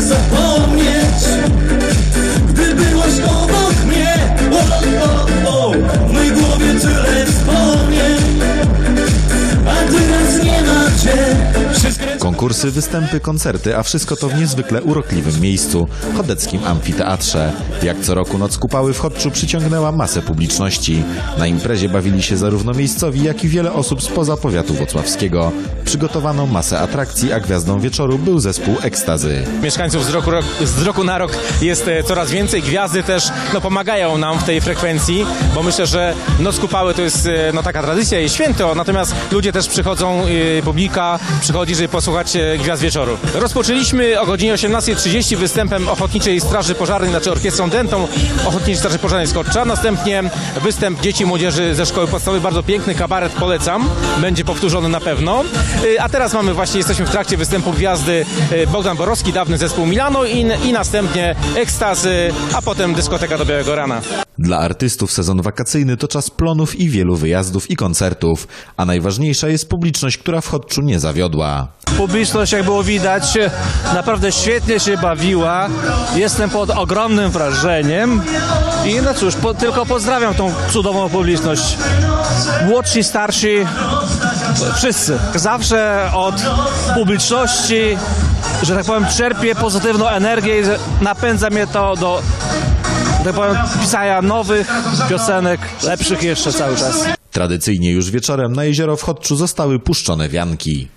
запомни. Konkursy, występy, koncerty, a wszystko to w niezwykle urokliwym miejscu chodeckim amfiteatrze. Jak co roku Noc Kupały w Chodczu przyciągnęła masę publiczności. Na imprezie bawili się zarówno miejscowi, jak i wiele osób spoza powiatu włocławskiego. Przygotowano masę atrakcji, a gwiazdą wieczoru był zespół Ekstazy. Mieszkańców z roku, rok, z roku na rok jest e, coraz więcej. Gwiazdy też no, pomagają nam w tej frekwencji, bo myślę, że Noc Kupały to jest e, no, taka tradycja i święto, natomiast ludzie też przychodzą, e, publika przychodzi, żeby posłuchać e, Gwiazd Wieczoru. Rozpoczęliśmy o godzinie 18.30 występem Ochotniczej Straży Pożarnej, znaczy orkiestrą dentą Ochotniczej Straży Pożarnej z. Następnie występ dzieci i młodzieży ze szkoły podstawowej, bardzo piękny kabaret, polecam. Będzie powtórzony na pewno. E, A teraz mamy właśnie, jesteśmy w trakcie występu gwiazdy e, Bogdan Borowski, dawny zespół Milano i następnie ekstazy, a potem dyskoteka do białego rana. Dla artystów sezon wakacyjny to czas plonów i wielu wyjazdów i koncertów, a najważniejsza jest publiczność, która w Chodczu nie zawiodła. Publiczność, jak było widać, naprawdę świetnie się bawiła. Jestem pod ogromnym wrażeniem. I no cóż, po, tylko pozdrawiam tą cudowną publiczność. Młodsi, starsi, wszyscy. Zawsze od publiczności, że tak powiem, czerpię pozytywną energię i napędza mnie to do, tak powiem, pisania nowych piosenek, lepszych jeszcze cały czas. Tradycyjnie już wieczorem na jezioro w Chodczu zostały puszczone wianki.